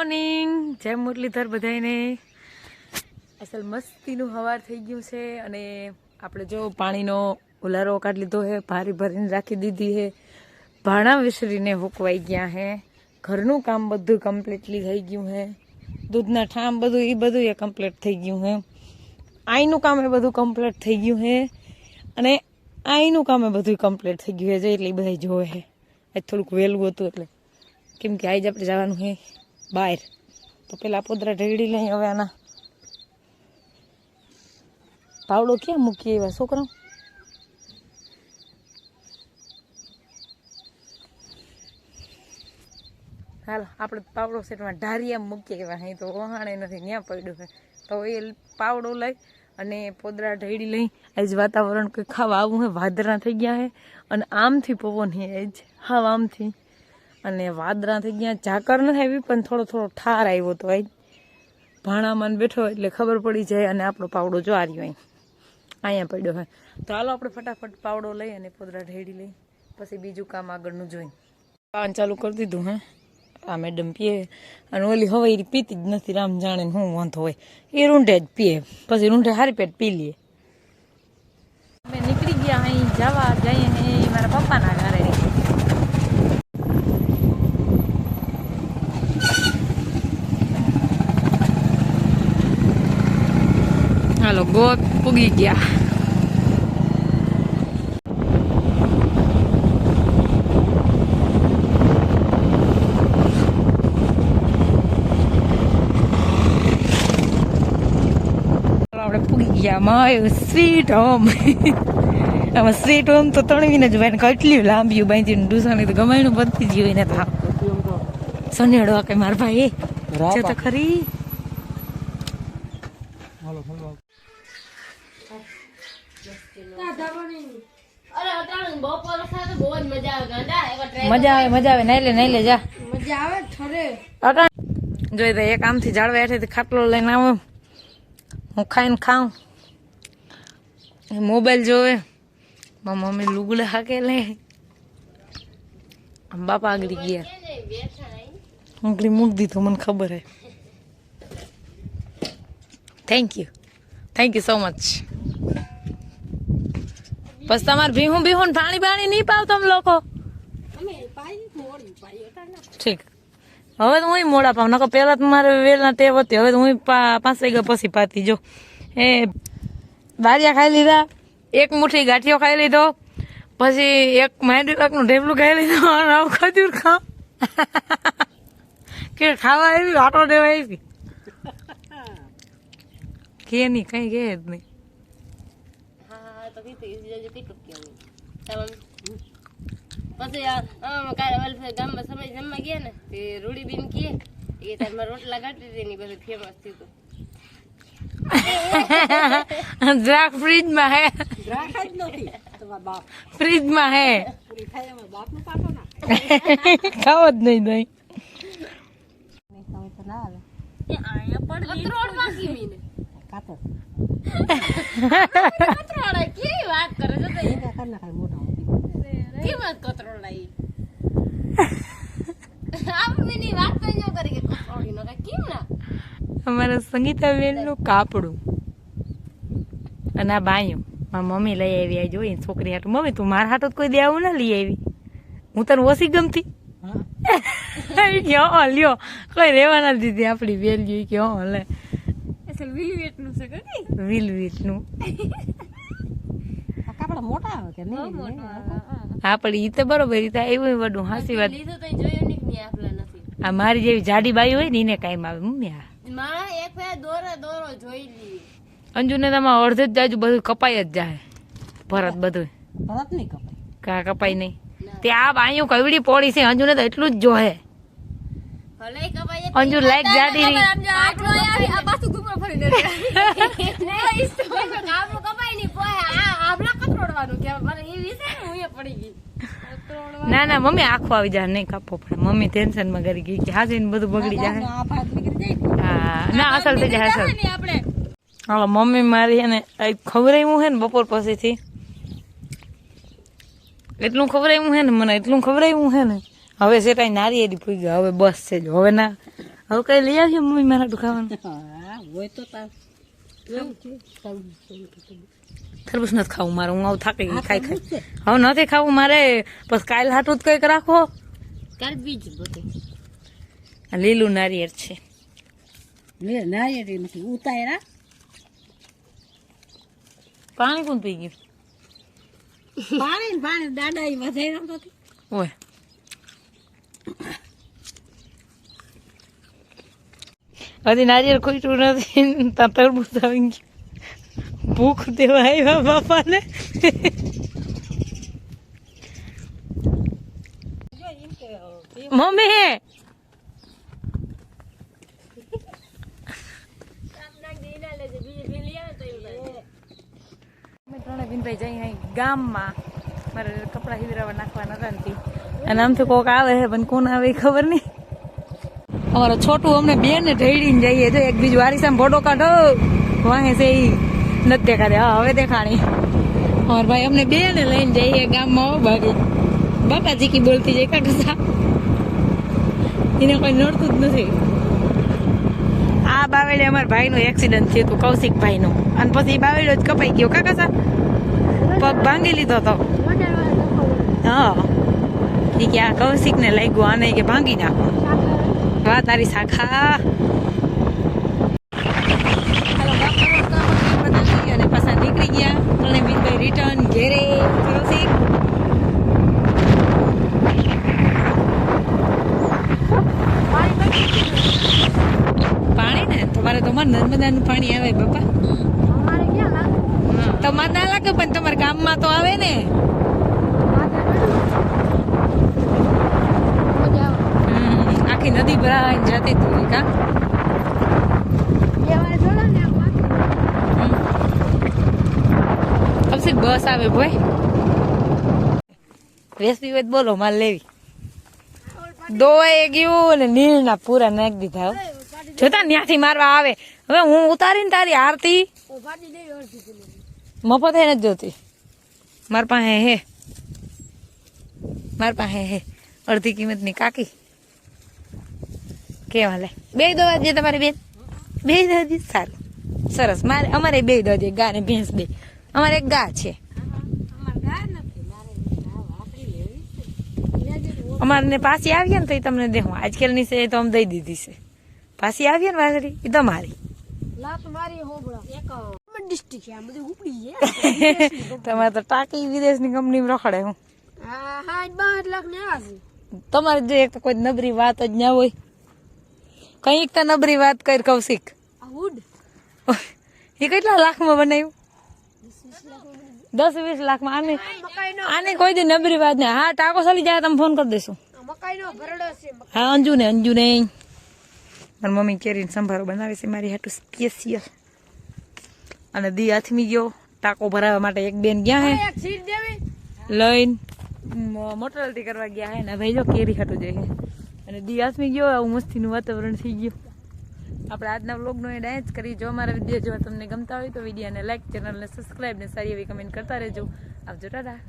Morning. જય મુરલીધર બધાને અસલ મસ્તીનું હવાર થઈ ગયું છે અને આપણે જો પાણીનો ઉલારો કાઢી લીધો છે ભારી ભરીને રાખી દીધી છે ભાણા વિસરીને હુકવાઈ ગયા છે ઘરનું કામ બધું કમ્પ્લીટલી થઈ ગયું છે દૂધના ઠામ બધું એ બધું એ કમ્પ્લીટ થઈ ગયું છે આઈનું કામ એ બધું કમ્પ્લીટ થઈ ગયું છે અને આઈનું કામ એ બધું કમ્પ્લીટ થઈ ગયું છે એટલે બધા જોવે છે આજ થોડુંક વહેલું હતું એટલે. કેમ કે આજે આપણે જવાનું છે બહાર તો પેલા પોદરા ઢેડી લઈ હવે આના. પાવડો ક્યાં મૂકીએ એવા છોકરા હાલ, આપણે પાવડો સેટમાં ઢારિયા મૂકીએ એવા. અહીં તો વહાણે નથી ત્યાં પડ્યું છે. તો એ પાવડો લઈ અને પોદરા ઢેડી લઈ આજ વાતાવરણ કંઈ ખાવા આવું હે, વાદરા થઈ ગયા હે. અને આમથી પવન હે આજ. હા આમથી. અને વાદળા થઈ ગયા ઝાકર નથી આવી, પણ થોડો થોડો ઠાર આવ્યો તો ભાણા ભાણામાં બેઠો એટલે ખબર પડી જાય અને આપણો પાવડો જો આવ્યો અહીં. અહીંયા પડ્યો હોય. તો હાલો આપણે ફટાફટ પાવડો લઈ અને પોદરા ઢેડી લઈ, પછી બીજું કામ આગળનું જોઈ. પાન ચાલુ કરી દીધું, હે? આ મેડમ પીએ. અને ઓલી હવે એ પીતી જ નથી, રામ જાણે શું વાંધો હોય. એ રૂંઢે જ પીએ. પછી રૂંઢે હારી પેટ પી લઈએ અમે નીકળી ગયા અહીં, જવા જઈએ અહીં, મારા પપ્પાના ઘરે હાલો ગોત પૂગી ગયા આપણે પૂગી ગયા માય સ્વીટ હોમ આમાં સ્વીટ હોમ તો તણવીને જ ભાઈ કેટલી લાંબી બાંધી ડુસાની તો ગમાયનું બનતી જ હોય ને તો. સોનેડો કે માર ભાઈ. છે તો ખરી? મજા આવે. ગાંડા એવા ટ્રેન મજા આવે મજા આવે. નાઈ લે નાઈ લે જા. મજા આવે ઠરે. અટાણ જોઈ તો એક આમથી જાળવા હેઠેથી ખાટલો લઈને આવો. હું ખાઈને ખાઉં. એ મોબાઈલ જોવે. મારી મમ્મી લુગડા હાકે લે. આમ બાપા આગળ ગયા. આગળ મૂકી દીધું મને ખબર હે. Thank you thank you so much બસ તમારે ભીહું ભીહું પાણી પાણી નહીં પાવ તમે લોકો. ઠીક. હવે તો હું મોડા પાઉં નકો પહેલા તો મારે વેલના ટેવ હતી હવે તો હું પાંચ વાગ્યા પછી પાતી જો. એ દારિયા ખાઈ લીધા એક મુઠ્ઠી ગાંઠિયો ખાઈ લીધો પછી એક માંડી લાખનું ઢેબલું ખાઈ લીધું અને આવું ખજૂર ખા કે ખાવા આવી આટો દેવા આવી. કે નહીં કઈ કે જ નહીં. હા તો કીધું ઈ જોજો કેટલું કેવું ચાલો પછી આ આમ કાલે વલફે ગામમાં સમય જમવા ગયા ને તે રૂડીબેન કહે એ તાર મારા રોટલા કાઢી દે ને બધું ફેમસ થયું હતું દ્રાક ફ્રીજમાં હે ફ્રીજમાં હે ખાવ જ નહીં દહીં કતરોડમાં કીમીને કતરોડા કેવી વાત કરે છે તો? ઈ? કેવી વાત કતરોડા ઈ? આપણીની વાત તો ન કરી કે કતરોડીનો કાંઈ કેમ ના? અમારા સંગીતાબેનનું કાપડું અને આ બાયું. મારા મમ્મી લઈ આવી આ જોઈ છોકરી હાટું મમ્મી તું મારા હાટું તો કોઈ દેવું ના લઈ આવી. હું તને ઓછી ગમતી. લ્યો. કોઈ રેવાના દીધી આપણી વેલ્યુ. કે હા લે. અસલ વિલવેટનું છે કે વિલ વિલનું હા પણ ઈ તો બરોબર ઈ તો એવું વડું હાસી વાત. લીધું તો જોયું નહીં કે આપલા નથી. આ મારી જેવી જાડી બાઈ હોય ને એને કાઈ આવે મમ્મી આ? મારા એક ફેર દોરો દોરો જોઈ લી. અંજુને તમાર અડધે જ જાજુ બધું કપાઈ જ જાય. ભરત બધું. કા કપાઈ નહીં. તે આ બાયું કવડી પોડી છે અંજુને તો એટલું જ જોહે. અંજુ લાઈક જાડી રહી. આટલો આવી આ પાછું ઘૂમરો ફરીને નહીં પોહે આ આપલા કતરોડવાનું કે મને એ વિશે હું એ પડી ગઈ. ના ના મમ્મી આખો આવી જાય નહીં કાપવો પડે મમ્મી ટેન્શનમાં કરી ગઈ કે હાજર બધું બગડી જાય. હા ના અસલ થઈ જાય અસલ. હાલો મમ્મી મારી એને ખવરાયું હે ને બપોર પછીથી. એટલું ખવરાયું હે ને મને એટલું ખવરાયું હે ને. હવે સેટાઈ નારિયેળી પૂઈ ગયા હવે બસ છે જ. હવે ના હવે કઈ લઈ આવીએ મમ્મી મારા દુખાવાનું. હોય તો છે? છે. તરબૂચ નથી ખાવું મારે હું આવું થાકી ગઈ ખાઈ ખાઈ. હવે નથી ખાવું મારે પછી કાલ હાટું જ કંઈક રાખો. લીલું નારિયેળ છે. નારિયેળ નથી ઉતાયરા પાણી કોણ પી ગયું? પાણી પાણી દાદા એ વધારે ઓય. હજી નારિયેળ ખોઈટું નથી ત્યાં તરબૂચ આવી ગયું. ભૂખ દેવા આવ્યા બાપાને. મમ્મી! ત્રણે બિનભાઈ જઈ અહીં ગામમાં મારે કપડાં હિદરાવા નાખવાના હતા ને. અને આમથી કોક આવે છે પણ કોણ આવે એ ખબર નહીં. અમારો છોટું અમને બે ને ઢળીને જઈએ જો એક બીજું વારીસામાં ફોટો કાઢો. વાહે છે ઈ. નથી દેખાડે હા, હવે દેખાણી. અમાર ભાઈ અમને બે ને લઈને જઈએ ગામમાં ભાગે બાપા જીકી બોલતી જાય કાકા એને કોઈ નડતું જ નથી. આ બાવેડે અમારા ભાઈનું એક્સિડન્ટ થયું હતું કૌશિક ભાઈનું અને પછી બાવેડો જ કપાઈ ગયો. કાકા સા પગ ભાંગી લીધો તો. હા. ઈ કે આ કૌશિક ને લાગ્યું આને કે ભાંગી નાખો. વાહ તારી શાખા. અને નીકળી ગયા. ત્રણે બીનભાઈ રિટર્ન ઘેરે. કૌશિક. પાણી ને? તમારે તો નર્મદાનું પાણી આવે બાપા. તમારે ના લાગે પણ તમારા ગામમાં તો આવે ને હમ, આખી નદી ભરાઈને જતી હતી કા. કમસે બસ આવે ભાઈ રેસપી હોય બોલો માલ લેવી. દોવાઈ ગયું ને નીલ ના પૂરા નાખી દીધા. જોતા ત્યાંથી મારવા આવે. હવે હું ઉતારીને તારી આરતી. મફત હે નથી જોતી. માર પાસે હે. માર પાસે હે. અડધી કિંમતની કાકી. કેવા લે? બે દવા દે તમારી બેન. બે દવા દે સારું. સરસ. મારે અમારે બે દવા દે ગા ને ભેંસ બે. અમારે એક ગા છે. અમારે પાછી આવીએ ને તો એ તમને દેવું આજકાલની છે એ તો અમે દઈ દીધી છે. પાછી આવીએ ને વાસળી એ તમારી તમારે તો ટાંકી વિદેશની કંપનીમાં રખડે હું. તમારે જો એક કોઈ નબરી વાત જ ના હોય. કંઈક તો નબરી વાત કરી કૌશિક. એ કેટલા લાખમાં બનાવ્યું? દસ વીસ લાખમાં. આને આને કોઈ દી નબરી વાત નહીં. હા ટાકો ચાલી જાય તમે ફોન કરી દેશું. હા અંજુ ને અંજુ ને. મારી મમ્મી કેરીને સંભારો બનાવે છે મારી હાટું સ્પેશિયલ અને દી હાથમી ગયો ટાકો ભરાવા માટે એક બેન ગયા હે. લઈને મોટરલટી કરવા ગયા હે ને ભાઈ જો કેરી હાટું જાય છે અને દી હાથમી ગયો આવું મસ્તીનું વાતાવરણ થઈ ગયું. આપણે આજના વ્લોગનો એ ડાયજ કરી. જો અમારા વીડિયો જો તમને ગમતા હોય તો વિડીયોને લાઇક ચેનલને સબસ્ક્રાઈબ ને સારી એવી કમેન્ટ કરતા રહેજો. આવજો, ટાટા.